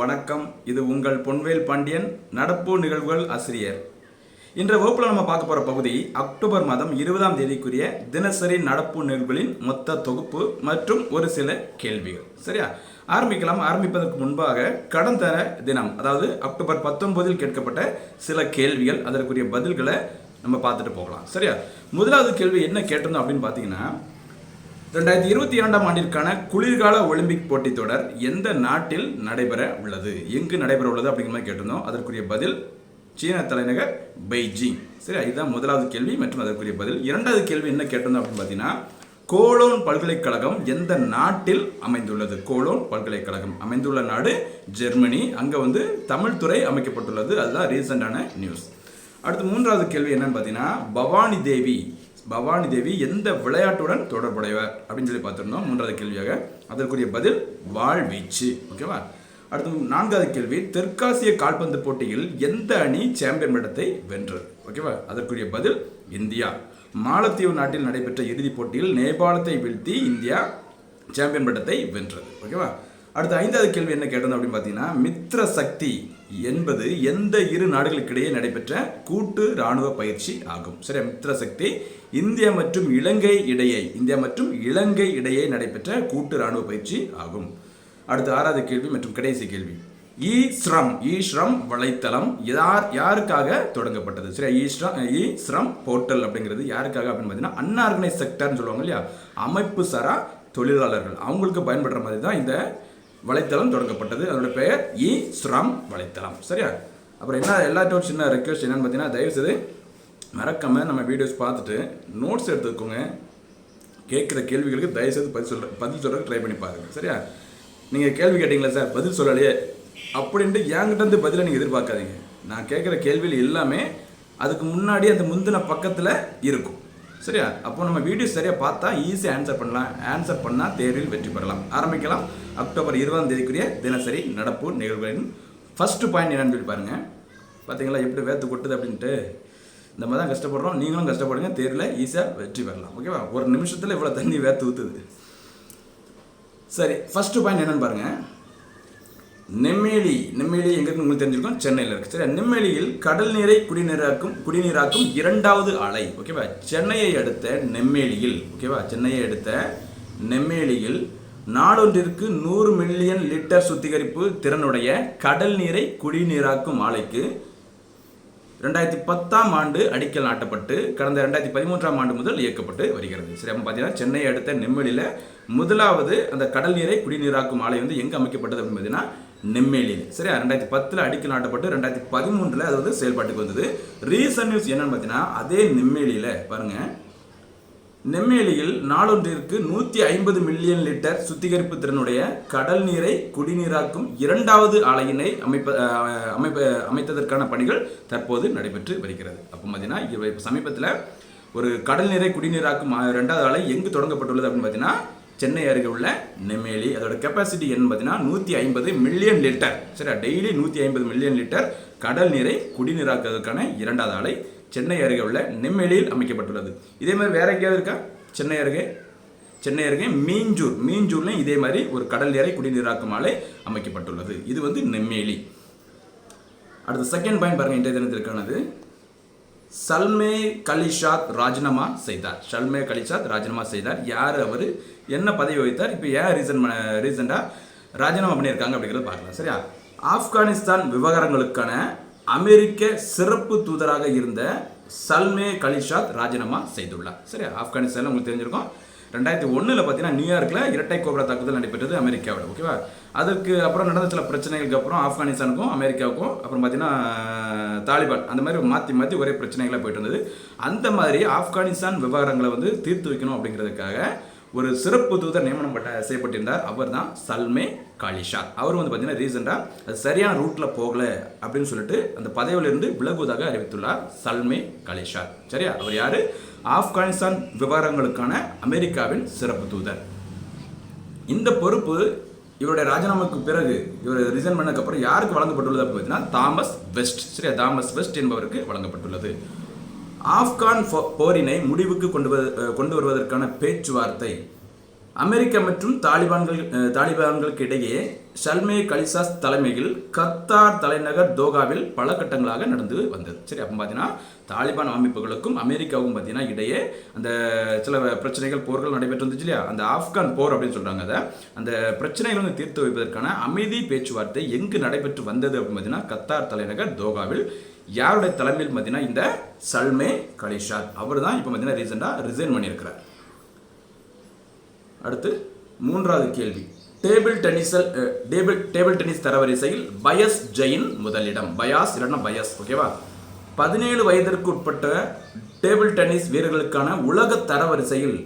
வணக்கம். இது உங்கள் பொன்வேல் பாண்டியன் நடப்பு நிகழ்வுகள் ஆசிரியர். இன்ற வகுப்பில் நம்ம பார்க்க போகிற பகுதி அக்டோபர் மாதம் இருபதாம் தேதிக்குரிய தினசரி நடப்பு நிகழ்வுகளின் மொத்த தொகுப்பு மற்றும் ஒரு சில கேள்விகள். சரியா? ஆரம்பிக்கலாம். ஆரம்பிப்பதற்கு முன்பாக கடந்த தினம் அதாவது அக்டோபர் பத்தொன்பதில் கேட்கப்பட்ட சில கேள்விகள் அதற்குரிய பதில்களை நம்ம பார்த்துட்டு போகலாம். சரியா? முதலாவது கேள்வி என்ன கேட்டிருந்தோம் அப்படின்னு பார்த்தீங்கன்னா ரெண்டாயிரத்தி இருபத்தி இரண்டாம் ஆண்டிற்கான குளிர்கால ஒலிம்பிக் போட்டித் தொடர் எந்த நாட்டில் நடைபெற உள்ளது? எங்கு நடைபெற உள்ளது அப்படிங்கிற மாதிரி கேட்டிருந்தோம். அதற்குரிய பதில் சீன தலைநகர் பெய்ஜிங். சரி இதுதான் முதலாவது கேள்வி மற்றும் அதற்குரிய பதில். இரண்டாவது கேள்வி என்ன கேட்டிருந்தோம் அப்படின்னு பார்த்தீங்கன்னா கோலோன் பல்கலைக்கழகம் எந்த நாட்டில் அமைந்துள்ளது? கோலோன் பல்கலைக்கழகம். அமைந்துள்ள நாடு ஜெர்மனி. அங்கே வந்து தமிழ் துறை அமைக்கப்பட்டுள்ளது. அதுதான் ரீசெண்டான நியூஸ் அடுத்து மூன்றாவது கேள்வி என்னன்னு பார்த்தீங்கன்னா பவானி தேவி பவானி தேவி எந்த விளையாட்டுடன் தொடர்புடையவர்? அப்படின்னு சொல்லி பார்த்துருந்தோம். மூன்றாவது கேள்வியாக அதற்குரிய பதில் வாழ்வீச்சு ஓகேவா அடுத்து நான்காவது கேள்வி தெற்காசிய கால்பந்து போட்டியில் எந்த அணி சாம்பியன் பட்டத்தை வென்றது? ஓகேவா அதற்குரிய பதில் இந்தியா. மாலத்தீவு நாட்டில் நடைபெற்ற இறுதிப் போட்டியில் நேபாளத்தை வீழ்த்தி இந்தியா சாம்பியன் பட்டத்தை வென்றது. ஓகேவா அடுத்த ஐந்தாவது கேள்வி என்ன கேட்டது அப்படின்னு பார்த்தீங்கன்னா மித்ர சக்தி என்பது எந்த இரு நாடுகளுக்கிடையே நடைபெற்ற கூட்டு ராணுவ பயிற்சி ஆகும். சரி மித்ர சக்தி இந்தியா மற்றும் இலங்கை இடையே இந்தியா மற்றும் இலங்கை இடையே நடைபெற்ற கூட்டு ராணுவ பயிற்சி ஆகும். அடுத்த ஆறாவது கேள்வி மற்றும் கடைசி கேள்வி. இ ஸ்ரம் இ ஸ்ரம் வலைத்தளம் யார் யாருக்காக தொடங்கப்பட்டது? சரி e Shram e Shram portal அப்படிங்கிறது யாருக்காக அப்படின்னு பார்த்தீங்கன்னா அன்ஆர்கனைஸ் செக்டர்னு சொல்லுவாங்க இல்லையா? அமைப்பு சாரா தொழிலாளர்கள். அவங்களுக்கு பயன்படுற மாதிரி தான் இந்த வலைத்தளம் தொடங்கப்பட்டது. அதோட பெயர் இ ஸ்ரம் வலைத்தளம். சரியா? அப்புறம் என்ன எல்லாத்தோட சின்ன ரெக்வஸ்ட் என்னன்னு பார்த்தீங்கன்னா தயவுசெய்து மறக்காம நம்ம வீடியோஸ் பார்த்துட்டு நோட்ஸ் எடுத்துக்கோங்க. கேட்குற கேள்விகளுக்கு தயவுசெய்து பதில் சொல்கிற பதில் சொல்கிறதுக்கு ட்ரை பண்ணி பாருங்கள் சரியா? நீங்கள் கேள்வி கேட்டிங்களா சார்? பதில் சொல்லலையே. அப்படின்ட்டு என்கிட்ட இருந்து பதிலை நீங்கள் எதிர்பார்க்காதீங்க. நான் கேட்குற கேள்விகள் எல்லாமே அதுக்கு முன்னாடி அந்த முந்தின பக்கத்தில் இருக்கும். சரியா? அப்போ நம்ம வீடியோ சரியாக பார்த்தா ஈஸியாக ஆன்சர் பண்ணலாம். ஆன்சர் பண்ணால் தேர்வில் வெற்றி பெறலாம். ஆரம்பிக்கலாம். அக்டோபர் இருபதாம் தேதிக்குரிய தினசரி நடப்பு நிகழ்வுகளின் ஃபஸ்ட்டு பாயிண்ட் என்னன்னு சொல்லி பாருங்கள் பார்த்தீங்களா எப்படி வேத்து கொட்டுது அப்படின்ட்டு? இந்த மாதிரி தான் கஷ்டப்படுறோம். நீங்களும் கஷ்டப்படுங்க. தேர்வில் ஈஸியாக வெற்றி பெறலாம். ஓகேவா? ஒரு நிமிஷத்தில் இவ்வளோ தண்ணி வேத்து ஊற்றுது சரி ஃபஸ்ட்டு பாயிண்ட் என்னன்னு பாருங்கள் நெம்மேலி. நெம்மேலி எங்க உங்களுக்கு தெரிஞ்சிருக்கும்? சென்னையில் இருக்குது சரி நெம்மேலியில் கடல் நீரை குடிநீராக்கும் குடிநீராக்கும் இரண்டாவது அலை. ஓகேவா? சென்னையை அடுத்த நெம்மேலியில். ஓகேவா? சென்னையை அடுத்த நெம்மேலியில் நாளொன்றிற்கு நூறு மில்லியன் லிட்டர் சுத்திகரிப்பு திறனுடைய கடல் நீரை குடிநீராக்கும் ஆலைக்கு ரெண்டாயிரத்தி பத்தாம் ஆண்டு அடிக்கல் நாட்டப்பட்டு கடந்த ரெண்டாயிரத்தி பதிமூன்றாம் ஆண்டு முதல் இயக்கப்பட்டு வருகிறது. சரி அப்போ பார்த்தீங்கன்னா சென்னை அடுத்த நெம்மேலியில் முதலாவது அந்த கடல் நீரை குடிநீராக்கும் ஆலை வந்து எங்கே அமைக்கப்பட்டது அப்படின்னு பார்த்தீங்கன்னா நெம்மேலியில். சரியா? ரெண்டாயிரத்தி பத்தில் அடிக்கல் நாட்டப்பட்டு ரெண்டாயிரத்தி பதிமூன்றில் அது வந்து செயல்பாட்டுக்கு வந்தது. ரீசன் நியூஸ் என்னன்னு பார்த்தீங்கன்னா அதே நெம்மேலியில் பாருங்கள் நெம்மேலியில் நாளொன்றிற்கு நூற்றி ஐம்பது மில்லியன் லிட்டர் சுத்திகரிப்பு திறனுடைய கடல் நீரை குடிநீராக்கும் இரண்டாவது ஆலையினை அமைப்ப அமைப்ப அமைத்ததற்கான பணிகள் தற்போது நடைபெற்று வருகிறது. அப்போ பார்த்தீங்கன்னா இப்போ சமீபத்தில் ஒரு கடல் நீரை குடிநீராக்கும் ரெண்டாவது ஆலை எங்கு தொடங்கப்பட்டுள்ளது அப்படின்னு பார்த்தீங்கன்னா சென்னை அருகே உள்ள நெம்மேலி. அதோட கெப்பாசிட்டி என்னன்னு பார்த்தீங்கன்னா நூற்றி ஐம்பது மில்லியன் லிட்டர். சரியா? டெய்லி நூற்றி ஐம்பது மில்லியன் லிட்டர் கடல் நீரை குடிநீராக்குவதற்கான இரண்டாவது ஆலை சென்னை அருகே உள்ள நெம்மேலியில் அமைக்கப்பட்டுள்ளது. இதே மாதிரி வேற எங்கேயாவது இருக்கா? சென்னை அருகே? சென்னை அருகே மீஞ்சூர். மீஞ்சூர்லையும் இதே மாதிரி ஒரு கடல் நீரை குடிநீராக்கும் ஆலை அமைக்கப்பட்டுள்ளது. இது வந்து நெம்மேலி. அடுத்த செகண்ட் பாயிண்ட் பாருங்க இன்றைய தினத்திற்கானது. சல்மே கலிஷாத் ராஜினாமா செய்தார். சல்மே கலிஷாத் ராஜினாமா செய்தார். யார் அவர்? என்ன பதவி வகித்தார்? இப்போ ஏன் ரீசன் ரீசெண்டாக ராஜினாமா பண்ணியிருக்காங்க அப்படிங்கிறத பார்க்கலாம். சரியா? ஆப்கானிஸ்தான் விவகாரங்களுக்கான அமெரிக்க சிறப்பு தூதராக இருந்த சல்மே கலிஷாத் ராஜினாமா செய்துள்ளார். சரி ஆப்கானிஸ்தானில் உங்களுக்கு தெரிஞ்சிருக்கும். ரெண்டாயிரத்தி ஒன்றில் பார்த்தீங்கன்னா நியூயார்க்கில் இரட்டை கோபுர தாக்குதல் நடைபெற்றது அமெரிக்காவில் ஓகேவா? அதுக்கு அப்புறம் நடந்த சில பிரச்சனைகளுக்கு அப்புறம் ஆப்கானிஸ்தானுக்கும் அமெரிக்காவுக்கும் அப்புறம் பார்த்தீங்கன்னா தாலிபான் அந்த மாதிரி மாற்றி மாற்றி ஒரே பிரச்சனைகளாக போயிட்டு இருந்தது. அந்த மாதிரி ஆப்கானிஸ்தான் விவகாரங்களை வந்து தீர்த்து வைக்கணும் அப்படிங்கிறதுக்காக ஒரு சிறப்பு தூதர் நியமனம் பட்ட செய்யப்பட்டிருந்தார். அவர் தான் சல்மே காலிஷா அவர் வந்து பார்த்தீங்கன்னா ரீசெண்டாக அது சரியான ரூட்டில் போகல அப்படின்னு சொல்லிட்டு அந்த பதவியிலிருந்து விலகுவதாக அறிவித்துள்ளார் சல்மே காலிஷா சரியா? அவர் யார்? ஆப்கானிஸ்தான் விவகாரங்களுக்கான அமெரிக்காவின் சிறப்பு தூதர். இந்த பொறுப்பு இவருடைய ராஜினாமாக்கு பிறகு இவர் ரிசைன் பண்ணதுக்கப்புறம் யாருக்கு வழங்கப்பட்டுள்ளது அப்படின்னு பார்த்தீங்கன்னா தாமஸ் வெஸ்ட். சரியா? தாமஸ் வெஸ்ட் என்பவருக்கு வழங்கப்பட்டுள்ளது. ஆப்கான் போ- போரினை முடிவுக்கு கொண்டு கொண்டு வருவதற்கான பேச்சுவார்த்தை. அமெரிக்கா மற்றும் தாலிபான்கள் தாலிபான்களுக்கு இடையே ஷல்மே கலிசாஸ் தலைமையில் கத்தார் தலைநகர் தோகாவில் பல கட்டங்களாக நடந்து வந்தது. சரி அப்போ பார்த்தீங்கன்னா தாலிபான் அமைப்புகளுக்கும் அமெரிக்காவுக்கும் பார்த்தீங்கன்னா இடையே அந்த சில பிரச்சனைகள் போர்கள் நடைபெற்று வந்துச்சு இல்லையா? அந்த ஆப்கான் போர் அப்படின்னு சொல்கிறாங்க அதை. அந்த பிரச்சனைகள் வந்து தீர்த்து வைப்பதற்கான அமைதி பேச்சுவார்த்தை எங்கு நடைபெற்று வந்தது அப்படின்னு பார்த்தீங்கன்னா கத்தார் தலைநகர் தோகாவில் யாருடைய தலைமையில் பார்த்தீங்கன்னா இந்த சல்மே கலிஷாத்? அவர் தான் இப்போ பார்த்தீங்கன்னா ரீசெண்டாக ரிசைன் பண்ணியிருக்கிறார். அடுத்து மூன்றாவது கேள்வி. டேபிள் டென்னிஸில் டேபிள் டேபிள் டென்னிஸ் தரவரிசையில் பயஸ் ஜெயின் முதலிடம். பயாஸ் இல்லைன்னா பயஸ் ஓகேவா பதினேழு வயதிற்கு உட்பட்ட டேபிள் டென்னிஸ் வீரர்களுக்கான உலக தரவரிசையில்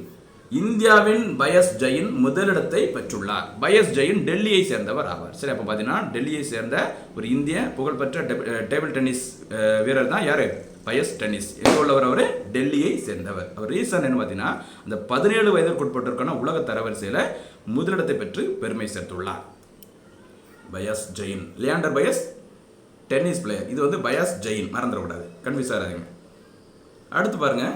இந்தியாவின் பயஸ் ஜெயின் முதலிடத்தை பெற்றுள்ளார். பயஸ் ஜெயின் டெல்லியை சேர்ந்தவர் ஆவார். சரி அப்போ பார்த்தீங்கன்னா டெல்லியை சேர்ந்த ஒரு இந்திய புகழ்பெற்ற டேபிள் டென்னிஸ் வீரர் தான் யார்? பயஸ் டென்னிஸ். எங்கே உள்ளவர் அவர்? டெல்லியை சேர்ந்தவர். அவர் ரீசன் என்ன பார்த்தீங்கன்னா அந்த பதினேழு வயதிற்குட்பட்டிருக்கான உலக தரவரிசையில் முதலிடத்தை பெற்று பெருமை சேர்த்துள்ளார். Paes Jain. Leander Paes tennis player. இது வந்து பயஸ் ஜெயின். மறந்துடக்கூடாது கன்ஃபியூஸ் ஆகாதீங்க. அடுத்து பாருங்கள்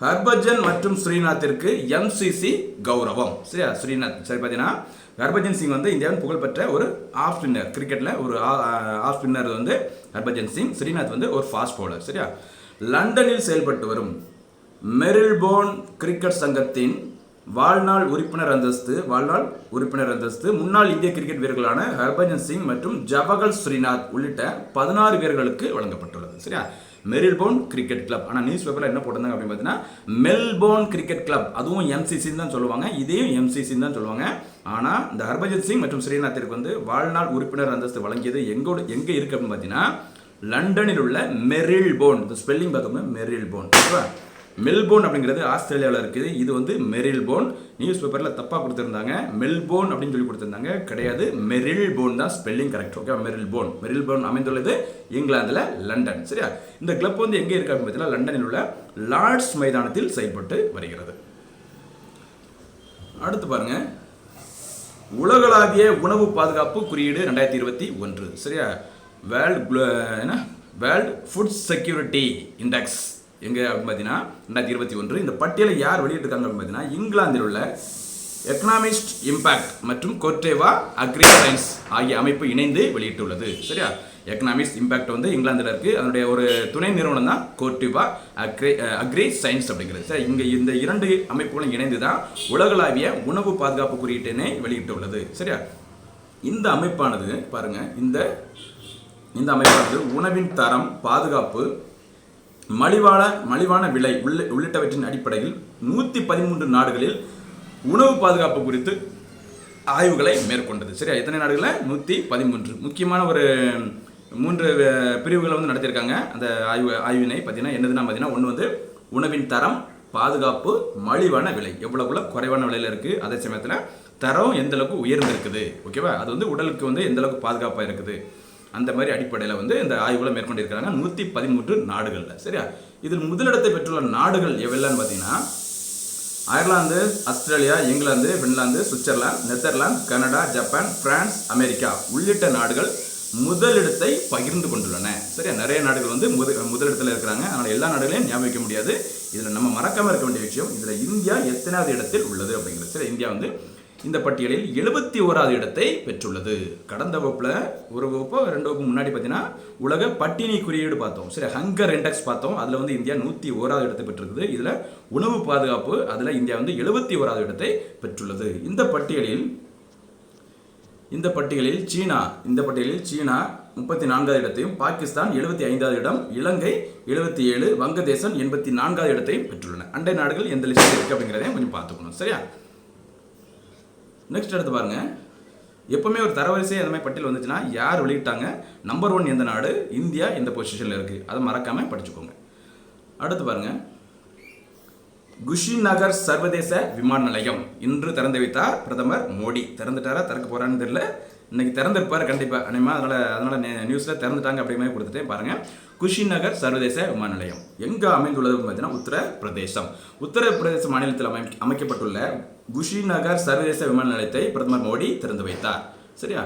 ஹர்பஜன் மற்றும் ஸ்ரீநாத்திற்கு எம்சிசி கௌரவம். சரியா? ஸ்ரீநாத் சரி பார்த்தீங்கன்னா ஹர்பஜன் சிங் வந்து இந்தியாவின் புகழ்பெற்ற ஒரு ஆஃப் ஸ்பின்னர் கிரிக்கெட்டில் ஒரு ஆஃப் ஸ்பின்னர் வந்து ஹர்பஜன் சிங் ஸ்ரீநாத் வந்து ஒரு ஃபாஸ்ட் பவுலர் சரியா? லண்டனில் செயல்பட்டு வரும் மெரில்போர்ன் கிரிக்கெட் சங்கத்தின் வாழ்நாள் உறுப்பினர் அந்தஸ்து வாழ்நாள் உறுப்பினர் அந்தஸ்து முன்னாள் இந்திய கிரிக்கெட் வீரர்களான ஹர்பஜன் சிங் மற்றும் ஜவஹர் ஸ்ரீநாத் உள்ளிட்ட பதினாறு வீரர்களுக்கு வழங்கப்பட்டுள்ளது. சரியா? மெரில்போர்ன் கிரிக்கெட் கிளப் ஆனால் நியூஸ் பேப்பரில் என்ன போட்டிருந்தாங்க அப்படின்னு பார்த்தீங்கன்னா மெல்போர்ன் கிரிக்கெட் கிளப் அதுவும் எம்சிசின்னு தான் சொல்லுவாங்க. இதையும் எம்சிசின்னு தான் சொல்லுவாங்க. ஆனால் இந்த ஹர்பஜித் சிங் மற்றும் ஸ்ரீநாத்திற்கு வந்து வாழ்நாள் உறுப்பினர் அந்தஸ்து வழங்கியது எங்கோட எங்கே இருக்குது அப்படின்னு பார்த்தீங்கன்னா லண்டனில் உள்ள மெரில்போன் இந்த ஸ்பெல்லிங் பார்த்தோம்னா மெரில்போன் ஓகேவா மெல்போர்ன் அப்படிங்கிறது ஆஸ்திரேலியாவில் இருக்குது. இது வந்து மெரில்போன் நியூஸ் பேப்பரில் தப்பாக கொடுத்துருந்தாங்க. மெல்போர்ன் அப்படின்னு சொல்லி கொடுத்துருந்தாங்க. கிடையாது. மெரில்போன் தான் spelling correct okay Marylebone Marylebone அமைந்துள்ளது இங்கிலாந்தில் லண்டன் சரியா? இந்த கிளப் வந்து எங்கே இருக்கு அப்படின்னு பார்த்தீங்கன்னா லண்டனில் உள்ள லார்ட்ஸ் மைதானத்தில் செயல்பட்டு வருகிறது. அடுத்து பாருங்க. உலகளாவிய உணவு பாதுகாப்பு குறியீடு ரெண்டாயிரத்தி இருபத்தி ஒன்று சரியா? வேர்ல்ட் என்ன? வேர்ல்ட் ஃபுட் செக்யூரிட்டி இண்டெக்ஸ் எங்கே அப்படின்னு பார்த்தீங்கன்னா ரெண்டாயிரத்தி இருபத்தி ஒன்று. இந்த பட்டியலை யார் வெளியிட்டிருக்காங்க அப்படின்னு பார்த்தீங்கன்னா இங்கிலாந்தில் உள்ள எக்கனாமிஸ்ட் இம்பாக்ட் மற்றும் கோட்டேவா அக்ரி சயின்ஸ் ஆகிய அமைப்பு இணைந்து வெளியிட்டுள்ளது. சரியா? எக்கனாமிக்ஸ் இம்பாக்ட் வந்து இங்கிலாந்தில் இருக்குது அதனுடைய ஒரு துணை நிறுவனம் தான் கோர்டிவா அக்ரி அக்ரி சயின்ஸ் அப்படிங்கிறது. சரி இங்கே இந்த இரண்டு அமைப்புகளும் இணைந்து தான் உலகளாவிய உணவு பாதுகாப்பு குறியீட்டினை வெளியிட்டுள்ளது. சரியா? இந்த அமைப்பானது பாருங்கள் இந்த இந்த அமைப்பானது உணவின் தரம் பாதுகாப்பு மலிவான மலிவான விலை உள்ள உள்ளிட்டவற்றின் அடிப்படையில் நூற்றி பதிமூன்று நாடுகளில் உணவு பாதுகாப்பு குறித்து ஆய்வுகளை மேற்கொண்டது. சரியா? எத்தனை நாடுகளில்? நூற்றி பதிமூன்று. முக்கியமான ஒரு மூன்று பிரிவுகளை வந்து நடத்தியிருக்காங்க. அந்த ஆய்வு ஆய்வினை பார்த்தீங்கன்னா என்னதுன்னா பார்த்தீங்கன்னா ஒன்று வந்து உணவின் தரம் பாதுகாப்பு மலிவான விலை. எவ்வளவுக்குள்ள குறைவான விலையில் இருக்குது அதே சமயத்தில் தரம் எந்த அளவுக்கு உயர்ந்திருக்குது? ஓகேவா? அது வந்து உடலுக்கு வந்து எந்தளவுக்கு பாதுகாப்பாக இருக்குது? அந்த மாதிரி அடிப்படையில் வந்து இந்த ஆய்வுகளை மேற்கொண்டிருக்கிறாங்க நூற்றி பதிமூன்று நாடுகளில். சரியா? இதில் முதலிடத்தை பெற்றுள்ள நாடுகள் எவ்வளோன்னு பார்த்தீங்கன்னா Ireland Australia England Finland Switzerland Netherlands Canada Japan France America உள்ளிட்ட நாடுகள் முதலிடத்தை பகிர்ந்து கொண்டுள்ளன. சரியா? நிறைய நாடுகள் வந்து முத முதலிடத்தில் இருக்கிறாங்க. அதனால் எல்லா நாடுகளையும் ஞாபகம் வைக்க முடியாது. இதில் நம்ம மறக்காமல் இருக்க வேண்டிய விஷயம் இதில் இந்தியா எத்தனாவது இடத்தில் உள்ளது அப்படிங்கிறது. சரி இந்தியா வந்து இந்த பட்டியலில் எழுபத்தி ஓராவது இடத்தை பெற்றுள்ளது. கடந்த வகுப்பில் ஒரு வகுப்பு ரெண்டு வகுப்பு முன்னாடி பார்த்தீங்கன்னா உலக பட்டினி குறியீடு பார்த்தோம். சரி ஹங்கர் இண்டெக்ஸ் பார்த்தோம். அதில் வந்து இந்தியா நூற்றி ஓராவது இடத்தை பெற்றிருக்குது. இதில் உணவு பாதுகாப்பு அதில் இந்தியா வந்து எழுபத்தி ஓராவது இடத்தை பெற்றுள்ளது. இந்த பட்டியலில் இந்த பட்டியலில் சீனா இந்த பட்டியலில் சீனா முப்பத்தி நான்காவது இடத்தையும் பாகிஸ்தான் எழுபத்தி ஐந்தாவது இடம் இலங்கை எழுபத்தி ஏழு வங்கதேசம் எண்பத்தி நான்காவது இடத்தையும் பெற்றுள்ளன. அண்டை நாடுகள் எந்த லிஸ்டில் இருக்குது அப்படிங்கிறதையும் கொஞ்சம் பார்த்துக்கணும். சரியா? நெக்ஸ்ட் எடுத்து பாருங்கள் எப்பவுமே ஒரு தரவரிசை அந்த மாதிரி பட்டியல் வந்துச்சுன்னா யார் வெளியிட்டாங்க? நம்பர் ஒன் எந்த நாடு? இந்தியா எந்த பொசிஷனில் இருக்குது அதை மறக்காமல் படிச்சுக்கோங்க. அடுத்து பாருங்க. குஷி நகர் சர்வதேச விமான நிலையம். இன்று திறந்து வைத்தார் பிரதமர் மோடி. திறந்துட்டாரா? திறக்க போறான்னு தெரியல. இன்னைக்கு திறந்திருப்பார் கண்டிப்பாக அனிமா அதனால் அதனால் நியூஸில் திறந்துட்டாங்க அப்படி மாதிரி கொடுத்துட்டேன் பாருங்கள் குஷிநகர் சர்வதேச விமான நிலையம். எங்கே அமைந்துள்ளது பார்த்தீங்கன்னா உத்தரப்பிரதேசம். உத்தரப்பிரதேச மாநிலத்தில் அமை அமைக்கப்பட்டுள்ள குஷி நகர் சர்வதேச விமான நிலையத்தை பிரதமர் மோடி திறந்து வைத்தார். சரியா?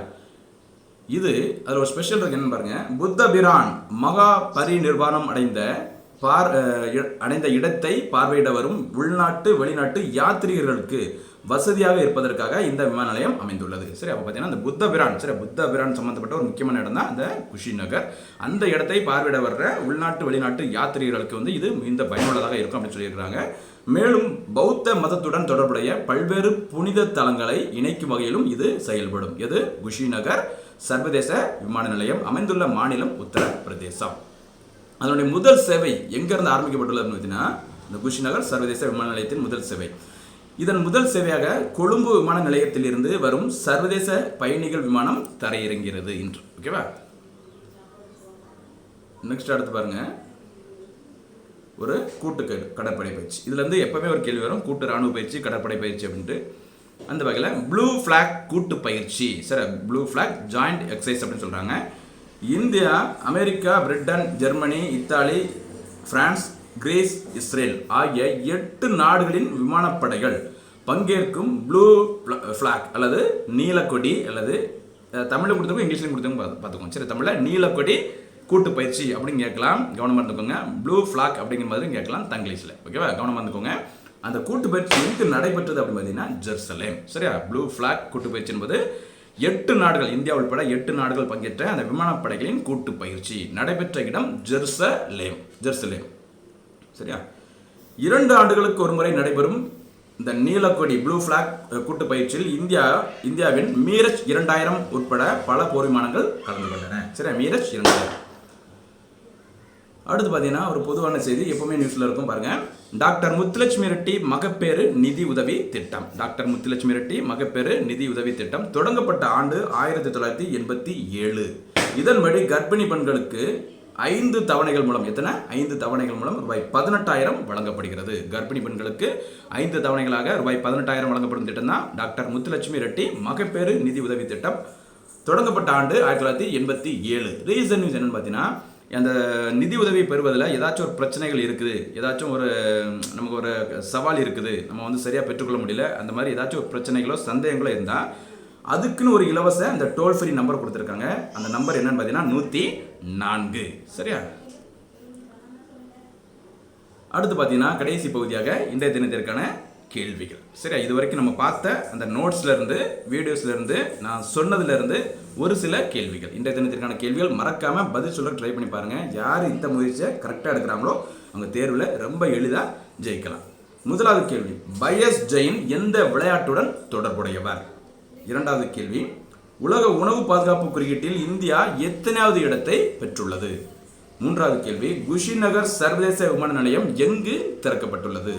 இது அதில் ஒரு ஸ்பெஷல் இருக்கு என்னன்னு பாருங்க. புத்த பிரான் மகா பரிநிர்வாணம் அடைந்த பார் அடைந்த இடத்தை பார்வையிட வரும் உள்நாட்டு வெளிநாட்டு யாத்ரீகர்களுக்கு வசதியாக இருப்பதற்காக இந்த விமான நிலையம் அமைந்துள்ளது. சரி அப்போ பார்த்தீங்கன்னா அந்த புத்த பிரான் சரி புத்த பிரான் சம்பந்தப்பட்ட ஒரு முக்கியமான இடம் தான் அந்த குஷி நகர். அந்த இடத்தை பார்வையிட வர்ற உள்நாட்டு வெளிநாட்டு யாத்திரிகர்களுக்கு வந்து இது மிகுந்த பயனுள்ளதாக இருக்கும் அப்படின்னு சொல்லியிருக்கிறாங்க. மேலும் பௌத்த மதத்துடன் தொடர்புடைய பல்வேறு புனித தலங்களை இணைக்கும் வகையிலும் இது செயல்படும். எது? குஷி நகர் சர்வதேச விமான நிலையம் அமைந்துள்ள மாநிலம் உத்தரப்பிரதேசம். அதனுடைய முதல் சேவை எங்கேருந்து ஆரம்பிக்கப்பட்டுள்ளது பார்த்தீங்கன்னா இந்த குஷி நகர் சர்வதேச விமான நிலையத்தின் முதல் சேவை. இதன் முதல் சேவையாக கொழும்பு விமான நிலையத்திலிருந்து வரும் சர்வதேச பயணிகள் விமானம் தரையிறங்கிறது இன்று. ஓகேவா நெக்ஸ்ட் அடுத்து பாருங்க. ஒரு கூட்டு க- கடற்படை பயிற்சி. இதுல இருந்து எப்பவுமே ஒரு கேள்வி வரும். கூட்டு ராணுவ பயிற்சி கடற்படை பயிற்சி அப்படின்ட்டு. அந்த வகையில் ப்ளூ ஃபிளாக் கூட்டு பயிற்சி. Sir blue flag joint exercise அப்படின்னு சொல்றாங்க. India America Britain Germany Italy France Greece Israel ஆகிய எட்டு நாடுகளின் விமானப்படைகள் பங்கேற்கும் ப்ளூ ஃப்ளாக் uh, அல்லது நீலக்கொடி அல்லது தமிழில் தமிழ்ல கொடுத்தவங்க இங்கிலீஷ்லையும் கொடுத்தவங்க பார்த்துக்கோங்க சரி தமிழில் நீலக்கொடி கூட்டு பயிற்சி அப்படின்னு கேட்கலாம். கவனமாக இருந்துக்கோங்க. ப்ளூ ஃப்ளாக் அப்படிங்கிற மாதிரி கேட்கலாம் தங்கிலீஷில். ஓகேவா கவனமாக இருந்துக்கோங்க. அந்த கூட்டு பயிற்சி எங்கு நடைபெற்றது அப்படின்னு பார்த்தீங்கன்னா ஜெருசலேம். சரியா? ப்ளூ ஃப்ளாக் கூட்டு பயிற்சி என்பது எட்டு நாடுகள் இந்தியா உட்பட எட்டு நாடுகள் பங்கேற்ற அந்த விமானப்படைகளின் கூட்டு பயிற்சி. நடைபெற்ற இடம் ஜெருசலேம். ஜெருசலேம். சரியா? இரண்டு ஆண்டுகளுக்கு ஒரு முறை நடைபெறும் இந்த நீலக்கொடி ப்ளூ ஃபிளாக் கூட்டு பயிற்சியில் இந்தியா இந்தியாவின் மீரஜ் இரண்டாயிரம் உட்பட பல போர் விமானங்கள் கலந்து கொண்டன. சரியா? மீரஜ் இரண்டாயிரம். அடுத்து பார்த்தீங்கன்னா ஒரு பொதுவான செய்தி எப்பவுமே நியூஸில் இருக்கும் பாருங்கள் டாக்டர் முத்துலட்சுமி ரெட்டி மகப்பேறு நிதி உதவி திட்டம். டாக்டர் முத்துலட்சுமி ரெட்டி மகப்பேறு நிதி உதவி திட்டம் தொடங்கப்பட்ட ஆண்டு ஆயிரத்தி தொள்ளாயிரத்தி எண்பத்தி ஏழு. இதன்படி கர்ப்பிணி பெண்களுக்கு ஐந்து தவணைகள் மூலம் எத்தனை? ஐந்து தவணைகள் மூலம் ரூபாய் பதினெட்டாயிரம் வழங்கப்படுகிறது. கர்ப்பிணி பெண்களுக்கு ஐந்து தவணைகளாக ரூபாய் பதினெட்டாயிரம் வழங்கப்படும் திட்டம் தான் டாக்டர் முத்துலட்சுமி ரெட்டி மகப்பேறு நிதி உதவி திட்டம் தொடங்கப்பட்ட ஆண்டு ஆயிரத்தி தொள்ளாயிரத்தி எண்பத்தி ஏழு. ரீசன் நியூஸ் என்னன்னு பார்த்தீங்கன்னா அந்த நிதி உதவி பெறுவதில் ஏதாச்சும் ஒரு பிரச்சனைகள் இருக்குது ஏதாச்சும் ஒரு நமக்கு ஒரு சவால் இருக்குது நம்ம வந்து சரியாக பெற்றுக்கொள்ள முடியல அந்த மாதிரி ஏதாச்சும் ஒரு பிரச்சனைகளோ சந்தேகங்களோ இருந்தால் அதுக்குன்னு ஒரு இலவச அந்த டோல் ஃப்ரீ நம்பர் கொடுத்துருக்காங்க. அந்த நம்பர் என்னன்னு பார்த்தீங்கன்னா நூற்றி நான்கு. சரியா? அடுத்து பார்த்தீங்கன்னா கடைசி பகுதியாக இன்றைய தினத்திற்கான கேள்விகள். சரியா? இது வரைக்கும் நம்ம பார்த்த அந்த நோட்ஸ்லேருந்து வீடியோஸ்லேருந்து நான் சொன்னதுலேருந்து ஒரு சில கேள்விகள். இன்றைய தினத்திற்கான கேள்விகள் மறக்காமல் பதில் சொல்ல ட்ரை பண்ணி பாருங்கள் யார் இந்த முயற்சியை கரெக்டாக எடுக்கிறாங்களோ அவங்க தேர்வில் ரொம்ப எளிதாக ஜெயிக்கலாம். முதலாவது கேள்வி. பயஸ் ஜெயின் எந்த விளையாட்டுடன் தொடர்புடையவர்? இரண்டாவது கேள்வி. உலக உணவு பாதுகாப்பு குறியீட்டில் இந்தியா எத்தனாவது இடத்தை பெற்றுள்ளது? மூன்றாவது கேள்வி குஷிநகர் சர்வதேச விமான நிலையம் எங்கு திறக்கப்பட்டுள்ளது?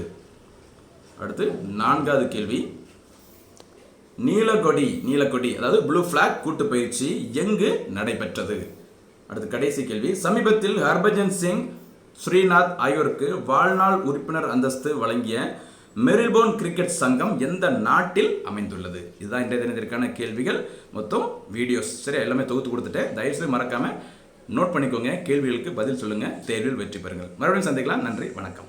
அடுத்து நான்காவது கேள்வி நீலக்கொடி நீலக்கொடி அதாவது ப்ளூ ஃபிளாக் கூட்டு பயிற்சி எங்கு நடைபெற்றது? அடுத்து கடைசி கேள்வி சமீபத்தில் ஹர்பஜன் சிங் ஸ்ரீநாத் ஆகியோருக்கு வாழ்நாள் உறுப்பினர் அந்தஸ்து வழங்கிய மெரில்போர்ன் கிரிக்கெட் சங்கம் எந்த நாட்டில் அமைந்துள்ளது? இதுதான் இன்றைய தினத்திற்கான கேள்விகள். மொத்தம் வீடியோஸ் சரி எல்லாமே தொகுத்து கொடுத்துட்டேன் தயவுசெய்து மறக்காம நோட் பண்ணிக்கோங்க. கேள்விகளுக்கு பதில் சொல்லுங்க. தேர்வில் வெற்றி பெறுங்கள். மறுபடியும் சந்திக்கலாம். நன்றி. வணக்கம்.